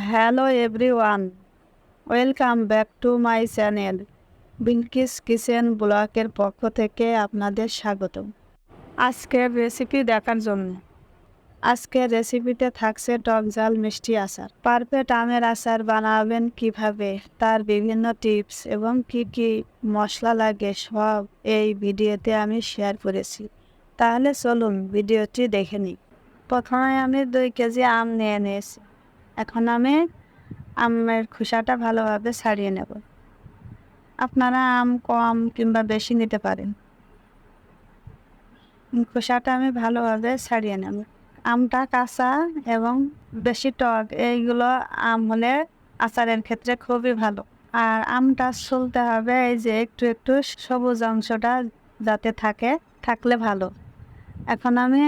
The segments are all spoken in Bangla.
Hello everyone welcome back to my channel Bilkis kitchen ব্লকের পক্ষ থেকে আপনাদের স্বাগত আজকের রেসিপি দেখার জন্য। আজকের রেসিপিতে থাকছে টক ঝাল, মিষ্টি আচার। পারফেক্ট আমের আচার বানাবেন কীভাবে, তার বিভিন্ন টিপস এবং কি কি মশলা লাগে, সব এই ভিডিওতে আমি শেয়ার করেছি। তাহলে চলুন, ভিডিওটি দেখে নিই। প্রথমে আমি দুই কেজি আম নিয়ে নিয়েছি। এখন আমি আমের খোসাটা ভালোভাবে ছাড়িয়ে নেব। আপনারা আম কম কিংবা বেশি নিতে পারেন। খোসাটা আমি ভালোভাবে ছাড়িয়ে নেব। আমটা কাঁচা এবং বেশি টক, এইগুলো আম হলে আচারের ক্ষেত্রে খুবই ভালো। আর আমটা চলতে হবে এই যে একটু একটু সবুজ অংশটা যাতে থাকে, থাকলে ভালো। এখন আমি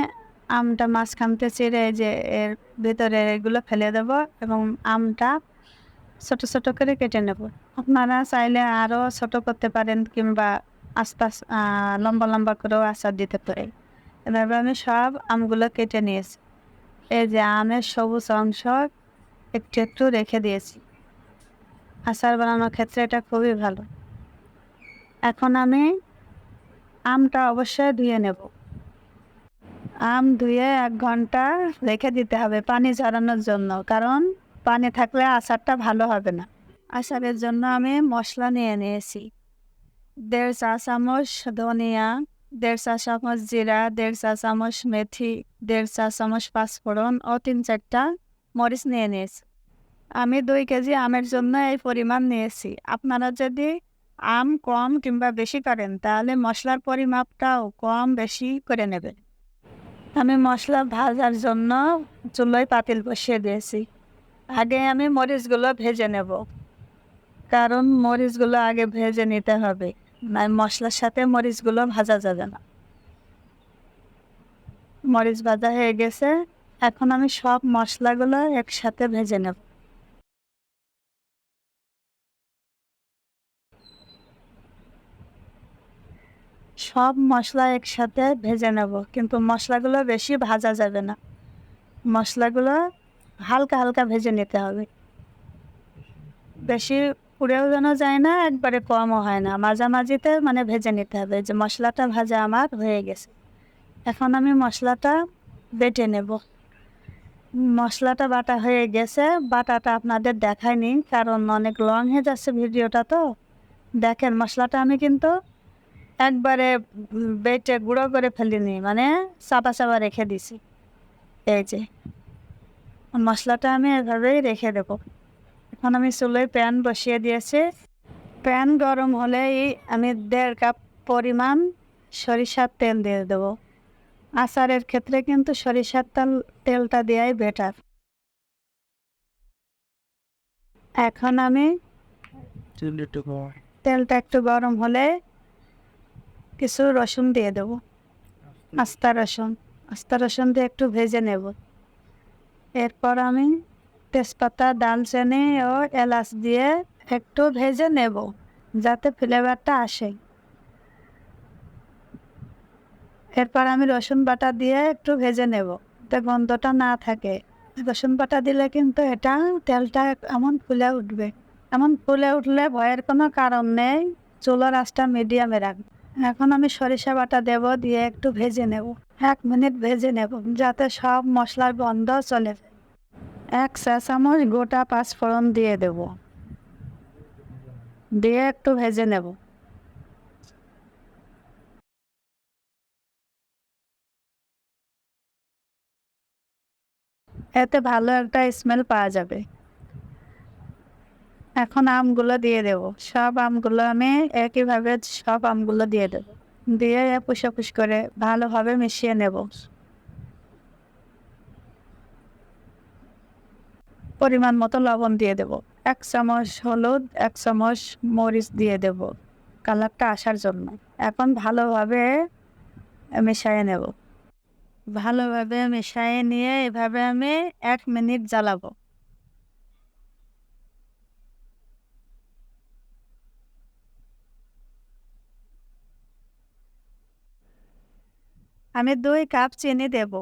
আমটা মাঝখানতে চিড়ে যে এর ভেতরে এগুলো ফেলে দেব এবং আমটা ছোট ছোট করে কেটে নেব। আপনারা চাইলে আরও ছোট করতে পারেন কিংবা আশপাশ লম্বা লম্বা করেও আচার দিতে পারে এভাবে আমি সব আমগুলো কেটে নিয়েছি। এই যে আমের সবুজ অংশ একটু একটু রেখে দিয়েছি। আচার বানানোর ক্ষেত্রে এটা খুবই ভালো। এখন আমি আমটা অবশ্যই ধুয়ে নেব। আম ধুয়ে এক ঘণ্টা রেখে দিতে হবে পানি ঝরানোর জন্য। কারণ পানি থাকলে আচারটা ভালো হবে না। আচারের জন্য আমি মশলা নিয়ে নিয়েছি। দেড় চা চামচ ধনিয়া, দেড় চা চামচ জিরা, দেড় চা চামচ মেথি, দেড় চা চামচ পাঁচফোড়ন ও তিন চারটা মরিচ নিয়ে নিয়েছি। আমি দুই কেজি আমের জন্য এই পরিমাণ নিয়েছি। আপনারা যদি আম কম কিংবা বেশি করেন, তাহলে মশলার পরিমাপটাও কম বেশি করে নেবেন। আমি মশলা ভাজার জন্য চুলোয় পাতিল বসিয়ে দিয়েছি। আগে আমি মরিচগুলো ভেজে নেব। কারণ মরিচগুলো আগে ভেজে নিতে হবে। না মশলার সাথে মরিচগুলো ভাজা যাবে না। মরিচ ভাজা হয়ে গেছে। এখন আমি সব মশলাগুলো একসাথে ভেজে নেব। সব মশলা একসাথে ভেজে নেব, কিন্তু মশলাগুলো বেশি ভাজা যাবে না। মশলাগুলো হালকা হালকা ভেজে নিতে হবে। বেশি পুড়েও যেন যায় না, একবারে কমও হয় না। মাঝামাঝিতে মানে ভেজে নিতে হবে। যে মশলাটা ভাজা আমার হয়ে গেছে। এখন আমি মশলাটা বেটে নেব। মশলাটা বাটা হয়ে গেছে। বাটাটা আপনাদের দেখায়নি কারণ অনেক লং হয়ে যাচ্ছে ভিডিওটা তো। দেখেন, মশলাটা আমি কিন্তু একবারে বেটে গুঁড়ো করে ফেলিনি মানে চাপা চাপা রেখে দিছি। এই যে মশলাটা আমি এভাবেই রেখে দেব। এখন আমি চুলোয় প্যান বসিয়ে দিয়েছি। প্যান গরম হলেই আমি দেড় কাপ পরিমাণ সরিষার তেল দিয়ে দেবো। আচারের ক্ষেত্রে কিন্তু সরিষার তেল তেলটা দেওয়াই বেটার এখন আমি তেলটা একটু গরম হলে কিছু রসুন দিয়ে দেব। আস্তা। রসুন। আস্তা রসুন দিয়ে একটু ভেজে নেব। এরপর আমি তেজপাতা দালচিনি ও এলাচ দিয়ে একটু ভেজে নেব যাতে ফ্লেভারটা আসে। এরপর আমি রসুন বাটা দিয়ে একটু ভেজে নেব যাতে গন্ধটা না থাকে। রসুন বাটা দিলে কিন্তু এটা তেলটা এমন ফুলে উঠবে। এমন ফুলে উঠলে ভয়ের কোনো কারণ নেই। চুলোর আঁচটা মিডিয়ামে রাখবে। এখন আমি সরিষা বাটা দেব, দিয়ে একটু ভেজে নেব। এক মিনিট ভেজে নেব, যাতে সব মশলার গন্ধ চলে এক চা চামচ গোটা পাঁচফোড়ন দিয়ে দেব। দিয়ে একটু ভেজে নেব। এতে ভালো একটা স্মেল পাওয়া যাবে। এখন আমগুলো দিয়ে দেব। সব আমগুলো আমি একইভাবে সব আমগুলো দিয়ে দেব। দিয়ে পুষাপুষ করে ভালোভাবে মিশিয়ে নেব। পরিমাণ মতো লবণ দিয়ে দেব। এক চামচ হলুদ, এক চামচ মরিচ দিয়ে দেব কালারটা আসার জন্য। এখন ভালোভাবে মিশিয়ে নেব। ভালোভাবে মিশিয়ে নিয়ে এভাবে আমি এক মিনিট জ্বালাবো। আমি দুই কাপ চিনি দেব।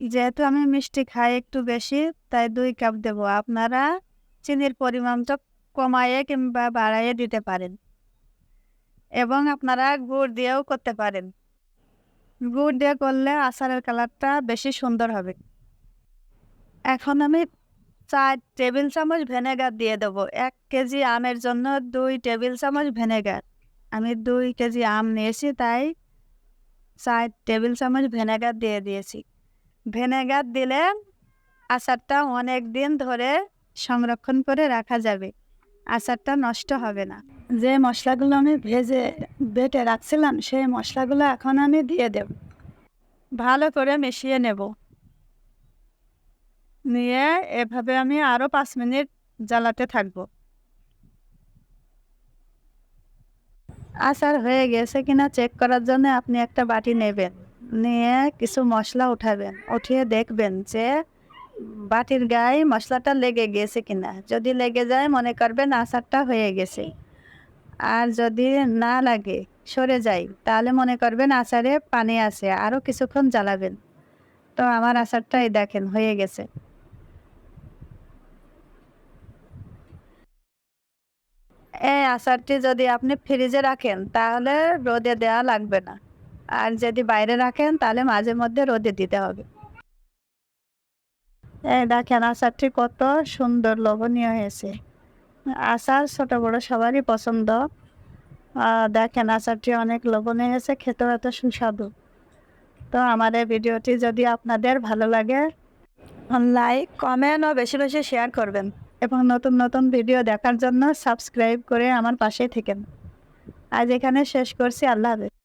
যেহেতু আমি মিষ্টি খাই একটু বেশি, তাই দুই কাপ দেব। আপনারা চিনির পরিমাণটা কমাইয়ে কিংবা বাড়াইয়ে দিতে পারেন। এবং আপনারা গুড় দিয়েও করতে পারেন। গুড় দিয়ে করলে আচারের কালারটা বেশি সুন্দর হবে। এখন আমি চার টেবিল চামচ ভিনেগার দিয়ে দেবো। এক কেজি আমের জন্য দুই টেবিল চামচ ভিনেগার। আমি দুই কেজি আম নিয়েছি, তাই চার টেবিল চামচ ভিনেগার দিয়ে দিয়েছি। ভিনেগার দিলে আচারটা অনেক দিন ধরে সংরক্ষণ করে রাখা যাবে। আচারটা নষ্ট হবে না। যে মশলাগুলো আমি ভেজে, বেটে রাখছিলাম সেই মশলাগুলো এখন আমি দিয়ে দেব। ভালো করে মিশিয়ে নেব। নিয়ে এভাবে আমি আরও পাঁচ মিনিট জ্বালাতে থাকব। আচার হয়ে গেছে কিনা চেক করার জন্য আপনি একটা বাটি নেবেন। নিয়ে কিছু মশলা উঠাবেন, উঠিয়ে দেখবেন যে বাটির গায়ে মশলাটা লেগে গেছে কিনা। যদি লেগে যায় মনে করবেন আচারটা হয়ে গেছে। আর যদি না লাগে, সরে যায় তাহলে মনে করবেন আচারে পানি আছে আরও কিছুক্ষণ জ্বালাবেন। তো আমার আচারটাই দেখেন, হয়ে গেছে। এই আচারটি যদি আপনি ফ্রিজে রাখেন, তাহলে রোদে দেওয়া লাগবে না। আর যদি বাইরে রাখেন, তাহলে মাঝে মধ্যে রোদে দিতে হবে। এই দেখেন আচারটি কত সুন্দর লোভনীয় হয়েছে। আচার ছোট, বড় সবারই পছন্দ। দেখেন আচারটি অনেক লোভনীয় হয়েছে, খেতেও এত সুস্বাদু। তো আমার এই ভিডিওটি যদি আপনাদের ভালো লাগে, লাইক, কমেন্ট ও বেশি বেশি শেয়ার করবেন। এবং নতুন নতুন ভিডিও দেখার জন্য সাবস্ক্রাইব করে আমার পাশে থেকেন। আজ এখানে শেষ করছি, আল্লাহ হাফেজ।